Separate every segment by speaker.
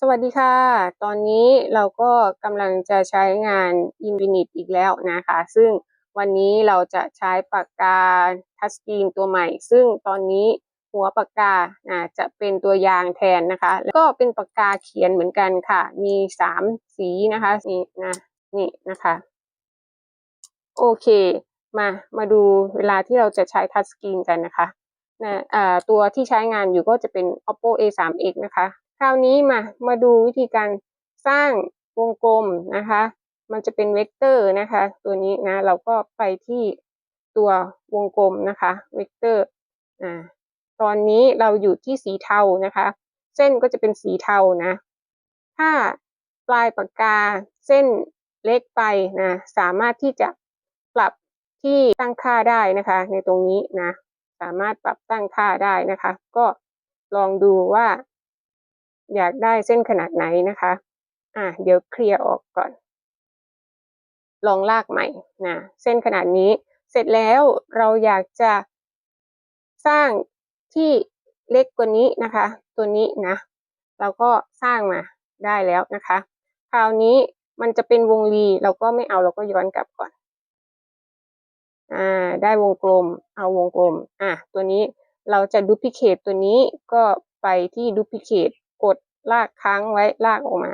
Speaker 1: สวัสดีค่ะ ตอนนี้เราก็กำลังจะใช้งาน Infinite อีกแล้วนะคะ ซึ่งวันนี้เราจะใช้ปากกาทัชสกรีนตัวใหม่ ซึ่งตอนนี้หัวปากกาจะเป็นตัวยางแทนนะคะ แล้วก็เป็นปากกาเขียนเหมือนกันค่ะ มีสามสีนะคะนี่นะนี่นะคะ โอเค มามาดูเวลาที่เราจะใช้ทัชสกรีนกันนะคะนะอ่ตัวที่ใช้งานอยู่ก็จะเป็น oppo a 3 x นะคะ ราวนี้มามาดูวิธีการสร้างวงกลมนะคะ มันจะเป็นเวกเตอร์นะคะ ตัวนี้นะเราก็ไปที่ตัววงกลมนะคะเวกเตอร์อ่าตอนนี้เราอยู่ที่สีเทานะคะ เส้นก็จะเป็นสีเทานะ ถ้าปลายปากกาเส้นเล็กไปนะสามารถที่จะปรับที่ตั้งค่าได้นะคะ ในตรงนี้นะ สามารถปรับตั้งค่าได้นะคะ ก็ลองดูว่า อยากได้เส้นขนาดไหนนะคะ อะเดี๋ยวเคลียร์ออกก่อน ลองลากใหม่นะเส้นขนาดนี้ เสร็จแล้วเราอยากจะสร้างที่เล็กกว่านี้นะคะ ตัวนี้นะ เราก็สร้างมาได้แล้วนะคะ คราวนี้มันจะเป็นวงรีเราก็ไม่เอาเราก็ย้อนกลับก่อน อ่า ได้วงกลม เอาวงกลม อะตัวนี้เราจะดูพิเคตตัวนี้ก็ไปที่ดูพิเคต ลากค้างไว้ลากออกมา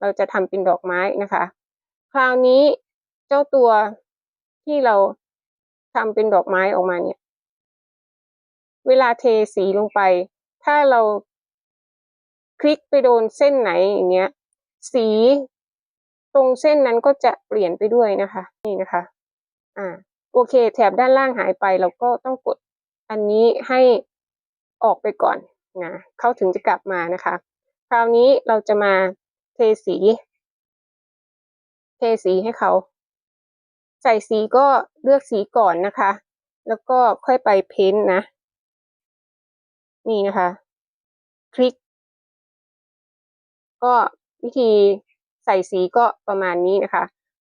Speaker 1: เราจะทำเป็นดอกไม้นะคะ คราวนี้เจ้าตัวที่เราทำเป็นดอกไม้ออกมาเนี่ย เวลาเทสีลงไป ถ้าเราคลิกไปโดนเส้นไหนอย่างเงี้ย สีตรงเส้นนั้นก็จะเปลี่ยนไปด้วยนะคะ นี่นะคะ อ่า โอเค แถบด้านล่างหายไปเราก็ต้องกดอันนี้ให้ออกไปก่อนนะเขาถึงจะกลับมานะคะ คราวนี้เราจะมาเทสี เทสีให้เขา ใส่สีก็เลือกสีก่อนนะคะ แล้วก็ค่อยไปเพ้นท์นะ นี่นะคะ คลิก ก็วิธีใส่สีก็ประมาณนี้นะคะ